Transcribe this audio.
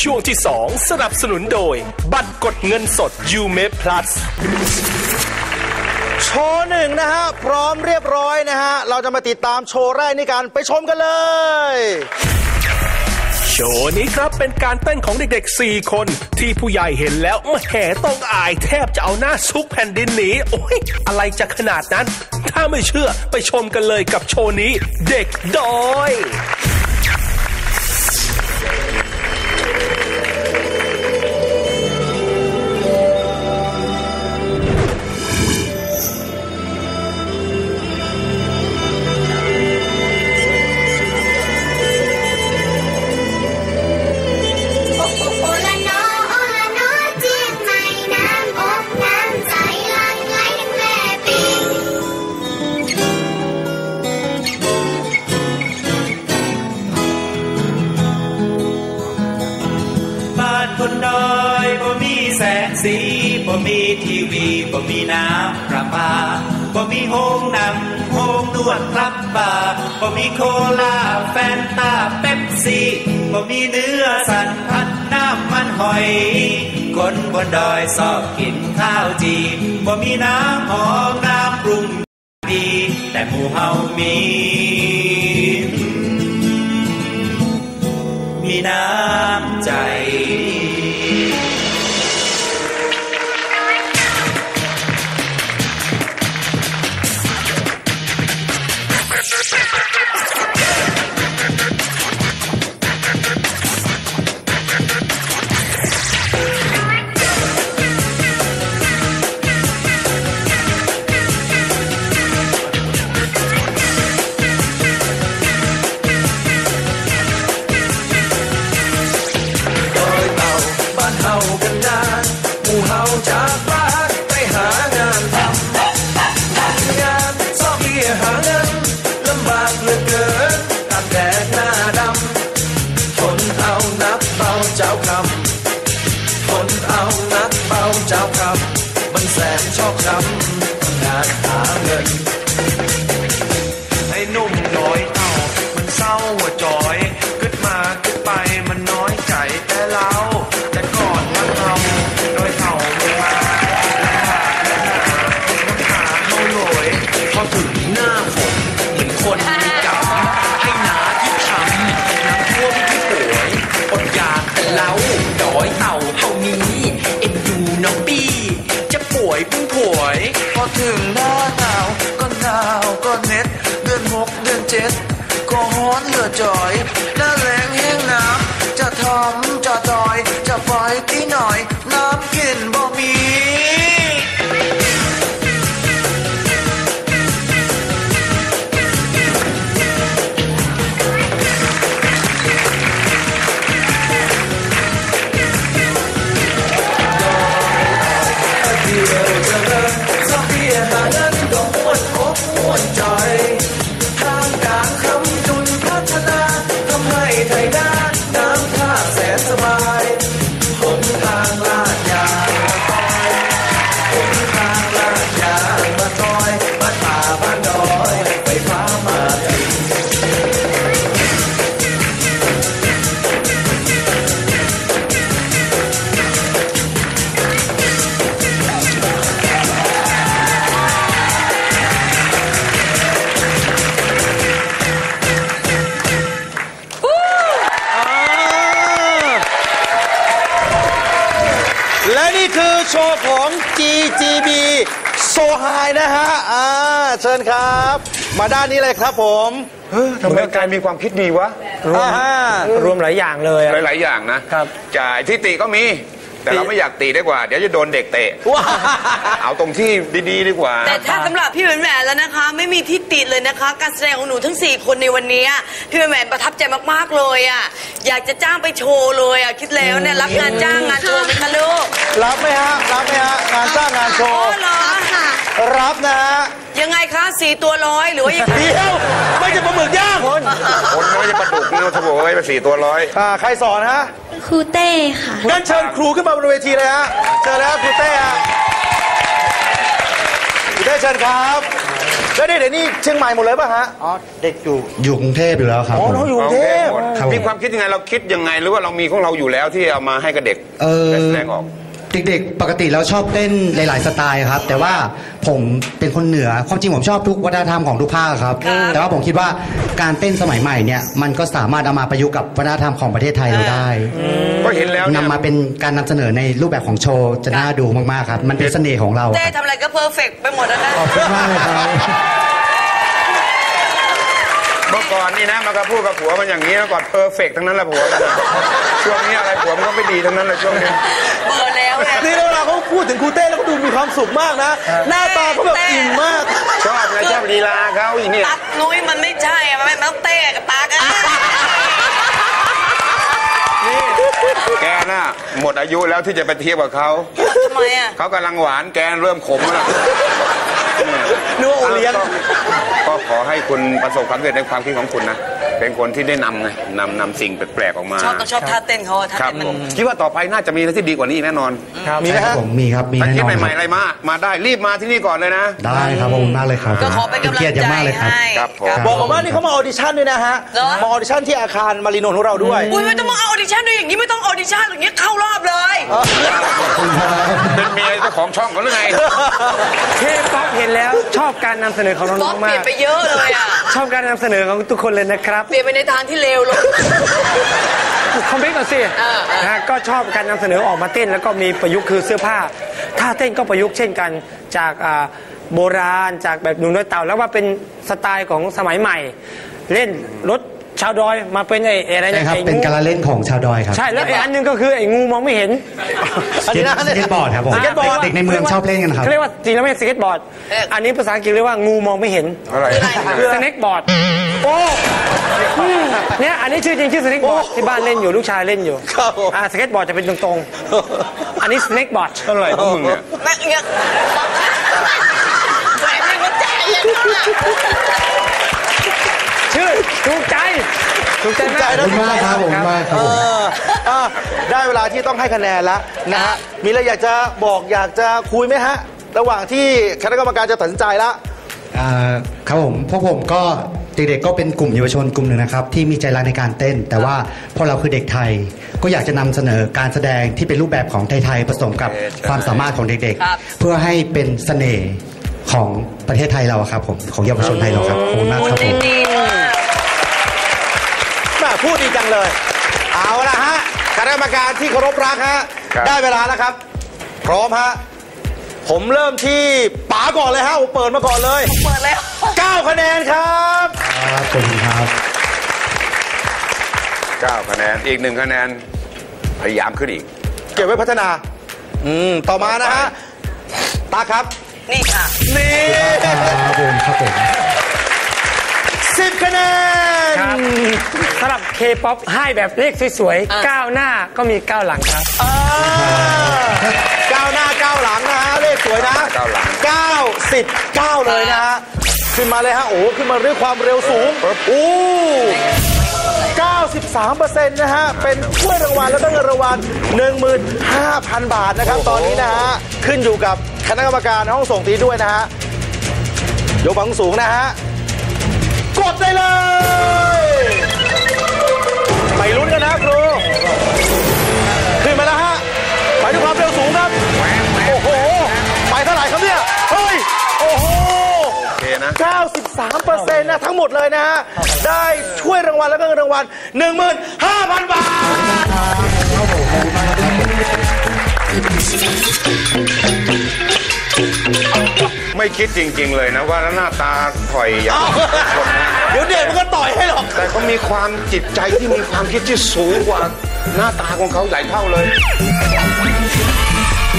ช่วงที่ 2 สนับสนุนโดย บัตรกดเงินสด u m e Plus โชว์หนึ่งนะฮะ พร้อมเรียบร้อยนะฮะ เราจะมาติดตามโชว์แรกนี้กันไปชมกันเลย โชว์นี้ครับเป็นการเต้นของเด็กๆ 4 คน ที่ผู้ใหญ่เห็นแล้วแหมต้องอายแทบจะเอาหน้าซุกแผ่นดินหนีโอ้ยอะไรจะขนาดนั้น ถ้าไม่เชื่อไปชมกันเลยกับโชว์นี้ เด็กดอย ทีวีบ่มีน้ำประปาบ่มีโฮงนำโฮงนวดครับบาร์บ่มีโคลาแฟนตาเป๊ปซี่บ่มีเนื้อสันพัดน้ำมันหอย คนบนดอยชอบกินข้าวจีบ่มีน้ำหอมน้ำปรุงดี แต่หมู่เฮามี บ้านเฮากันดานหมู่เฮาจากบ้านไปหางานทำงานซอกเบี้ยหาเงินลำบากเหลือเกินตากแดดหน้าดำทนเอานักเบาเจ้าคำทนเอานักเบาเจ้าคำมันแสนชอบคำงานหาเงิน คือโชว์ของ GGB โซไฮนะฮะ อ่า เชิญครับ มาด้านนี้เลยครับผมทำไมกายมีความคิดดีวะอ่าฮะ รวมหลายอย่างเลยอะ หลาย ๆ อย่างนะครับ จ่ายที่ติก็มี แต่เราไม่อยากตีดีกว่า เดี๋ยวจะโดนเด็กเตะ ว้าเอาตรงที่ดีๆดีกว่า แต่ถ้าสำหรับพี่แหวนแหวนแล้วนะคะ ไม่มีที่ติเลยนะคะ การแสดงของหนูทั้ง 4 คนในวันนี้พี่แหวนแหวนประทับใจมากๆเลยอะอยากจะจ้างไปโชว์เลยอะคิดแล้วเนี่ยรับงานจ้างงานโชว์ไหมคะลูกรับไหมฮะ รับไหมฮะ งานจ้างงานโชโอ้ว์ เหรอค่ะรับนะฮะ ยังไงคะสี่ตัวร้อยหรือว่ายังไงเดี๋ยวไม่ใช่ปลาหมึกย่างคนคนไม่จะประดุกนี่โถเอ้ยไปสี่ตัวร้อยอ่าใครสอนฮะครูเต้ค่ะงั้นเชิญครูขึ้นมาบนเวทีเลยฮะเชิญแล้วครูเต้ฮะครูเต้เชิญครับแล้วเด็กๆนี่เชียงใหม่หมดเลยป่ะฮะอ๋อเด็กอยู่อยู่กรุงเทพอยู่แล้วครับอ๋อผมน้องอยู่กรุงเทพหมดครับผมมีความคิดยังไงเราคิดยังไงหรือว่าเรามีของเราอยู่แล้วที่เอามาให้กับเด็กเออได้แสดงออก เด็กๆ ปกติแล้วชอบเต้นหลาย ๆ สไตล์ครับ แต่ว่าผมเป็นคนเหนือความจริงผมชอบทุกวัฒนธรรมของทุกภาคครับ แต่ว่าผมคิดว่าการเต้นสมัยใหม่เนี่ยมันก็สามารถเอามาประยุกต์กับวัฒนธรรมของประเทศไทยเราได้ก็เห็นแล้วเนี่ยนำมาเป็นการนำเสนอในรูปแบบของโชว์จะน่าดูมากๆครับ มันเป็นเสน่ห์ของเราเต้ครับทำอะไรก็เพอร์เฟกไปหมดแล้วนะขอบคุณมากเลยครับเมื่อก่อนนี่นะมันก็พูดกับผัวมันอย่างนี้เมื่อก่อนเพอร์เฟกทั้งนั้นแหละผัวมันช่วงนี้อะไรผัวมันก็ไม่ดีทั้งนั้นเลยช่วงนี้เบื่อ แล้วเนี่ยนี่เวลาเขาพูดถึงครูเต้แล้วก็ดูมีความสุขมากนะ หน้าตาเขาแบบอิ่มมาก ชอบนะชอบลีลาเขาอีนี่ตักนุ้ยมันไม่ใช่อะมันไม่ต้องเต้กับตากันแกน่ะหมดอายุแล้วที่จะไปเทียบกับเขาทำไมอะเขากำลังหวานแกเริ่มขมแล้วนึกว่าโอเลี้ยงก็ก็ขอให้คุณประสบความสำเร็จในความคิดของคุณนะ เป็นคนที่ได้นำไงนำนำสิ่งแปลกๆออกมาชอบต้องชอบท่าเต้นเขาอะท่าครับเต้นมันผมคิดว่าต่อไปน่าจะมีอะไรที่ดีกว่านี้อีกแน่นอนมีไหมครัฮะบผมมีครับมีถ้าแน่คิดนอนใหม่ๆอะไรมามาได้รีบมาที่นี่ก่อนเลยนะ ได้ครับขอบคุณมากเลยครับก็ขอเป็นกำลังเกียรติอย่างใจมากเลยครับ ให้ครับผม บอกผมว่านี่เขามาออดิชั่นด้วยนะฮะ เหรอ มาออดิชั่นที่อาคารมารีนนท์ของเราด้วย อุ้ยไม่ต้องมาเอาออดิชั่นด้วยอย่างนี้ไม่ต้องออดิชั่นอย่างนี้เข้ารอบเลย เป็นเมียเจ้าของช่องเขาหรือไง เทพป๊อปเห็นแล้วชอบการนำเสนอของน้ป๊ออปงๆเปมาลี่ยก นไปเยอะเลยอะ ชอบการนำเสนอของทุกคนเลยนะครับเปลี่ยนไปในทางที่เลวลง คอมเมนต์ก่อนสิเออเออ นะฮะก็ชอบการนำเสนอออกมาเต้น แล้วก็มีประยุกต์คือเสื้อผ้าท่าเต้นก็ประยุกต์เช่นกันจากอ่าโบราณจากแบบหนุ่มน้อยเต่าแล้วว่าเป็นสไตล์ของสมัยใหม่ เล่นรถ ชาวดอยมาเป็นไอ้ไอ้อะไรใช่เนี่ยครับไอ้เป็นงูการละเล่นของชาวดอยครับใช่แล้วไอ้อันหนึงก็คือไอ้งูมองไม่เห็นอันนี้นะสเก็ตบอร์ดครับผมสเก็ตบอร์ด เด็กในเมืองชอบเล่นกันครับ เขาเรียกว่าจริงแล้วไม่ใช่สเก็ตบอร์ด อันนี้ภาษาอังกฤษเรียกว่างูมองไม่เห็นอะไรสเน็กบอร์ดโอ้อืมเนี่ยอันนี้ชื่อจริงชื่อสเน็กบอร์ดที่บ้านเล่นอยู่ลูกชายเล่นอยู่ครับผม อ่าสเก็ตบอร์ดจะเป็นตรงๆ อันนี้สเน็กบอร์ด อะไรของมึงเนี่ย แม่งเนี่ยแหวนในหัวใจอย่างนั้นอะ ชื่อถูกใจถูกใจมากขอบคุณมากครับผมมากครับผมเอออะได้เวลาที่ต้องให้คะแนนแล้วนะฮะมีอะไรอยากจะบอกอยากจะคุยไหมฮะ ระหว่างที่คณะกรรมการจะตัดสินใจแล้วอ่าครับผมพวกผมก็เด็กๆก็เป็นกลุ่มเยาวชนกลุ่มหนึ่งนะครับ ที่มีใจรักในการเต้น แต่ว่าพวกเราคือเด็กไทย ก็อยากจะนำเสนอการแสดงที่เป็นรูปแบบของไทยๆผสมกับความสามารถของเด็กครับๆเพื่อให้เป็นเสน่ห์ของประเทศไทยเราอะครับผมของเยาวชนไทยเราครับขอบคุณมากครับผม เลย เอาละฮะคณะกรรมการที่เคารพรักฮะครับ ได้เวลาแล้วครับ พร้อมฮะผมเริ่มที่ป๋าก่อนเลยฮะผมเปิดมาก่อนเลย เปิดแล้ว 9 คะแนนครับ ครับขอบคุณครับ 9คะแนน อีกหนึ่งคะแนน พยายามขึ้นอีก เก็บไว้พัฒนา อืม ต่อมานะฮะตาครับ นี่ค่ะ นี่ ครับผมครับผม สำหรับเคป๊อปให้แบบเลขสวยๆก้าวหน้าก็มีก้าวหลังครับอ่าก้าวหน้าก้าวหลังนะฮะเลขสวยนะก้าวหลังเก้าสิบเก้าเลยนะฮะขึ้นมาเลยฮะโอ้โหขึ้นมาด้วยความเร็วสูงโอ้93%นะฮะ เป็นถ้วยรางวัลแล้วก็เงินรางวัล15,000 บาทนะครับ ตอนนี้นะฮะ ขึ้นอยู่กับคณะกรรมการห้องส่งตีด้วยนะฮะ ยกฝังสูงนะฮะ กดได้เลย 93%นะทั้งหมดเลยนะฮะ ได้ช่วยรางวัลแล้วก็เงินรางวัล 15,000 บาทไม่คิดจริง ๆ เลยนะว่าหน้าตาถอยอย่างคนนะเดี๋ยวเด็กมันก็ต่อยให้หรอก แต่เขามีความจิตใจที่มีความคิดที่สูงกว่าหน้าตาของเขาหลายเท่าเลย